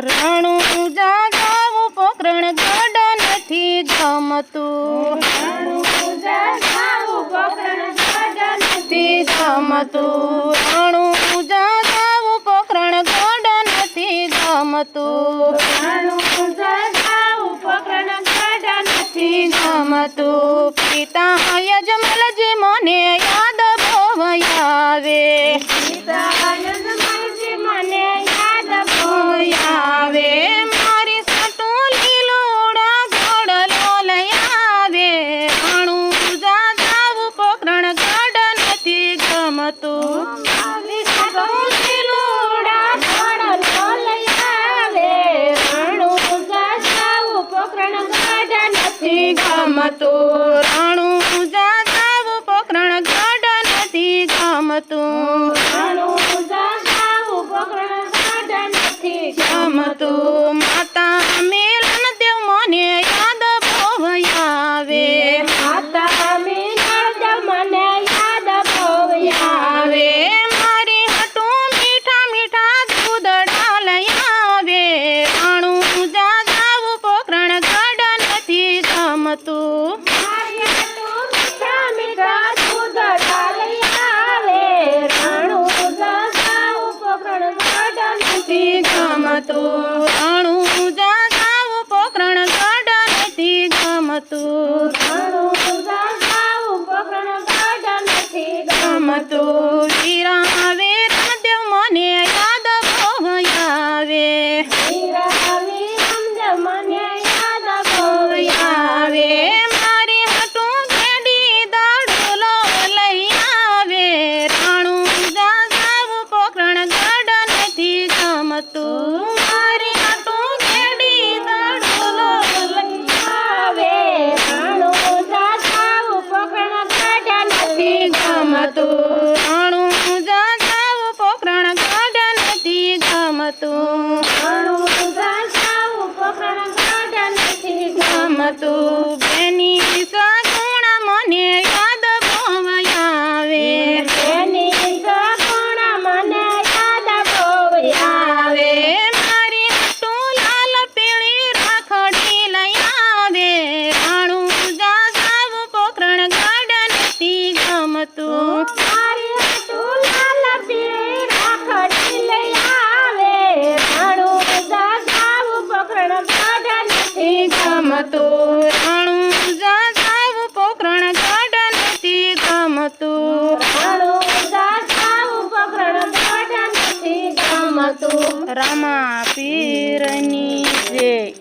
રણું જાગાવું પોકરણ ગઢ નથી ગમતું. નથી ગમતું. રણું જાગાવું પોકરણ ગઢ નથી ગમતું. નથી ગમતું. પિતા યજમલજી નથી ગમતું. રાણું જાજાવું પોકરણ ગઢ નથી ગમતું ગમતું ગમતું. રાણું જાજાવું પોકરણ ગઢ નથી ગમતું ગમતું. નથી ગમતું. રાણું જાજાવું પોકરણ ગઢ નથી ગમતું. ગમતું. ગમતું રાણું જાજાવું પોકરણ ગાડ નથી ગમતું રામા પીરની જય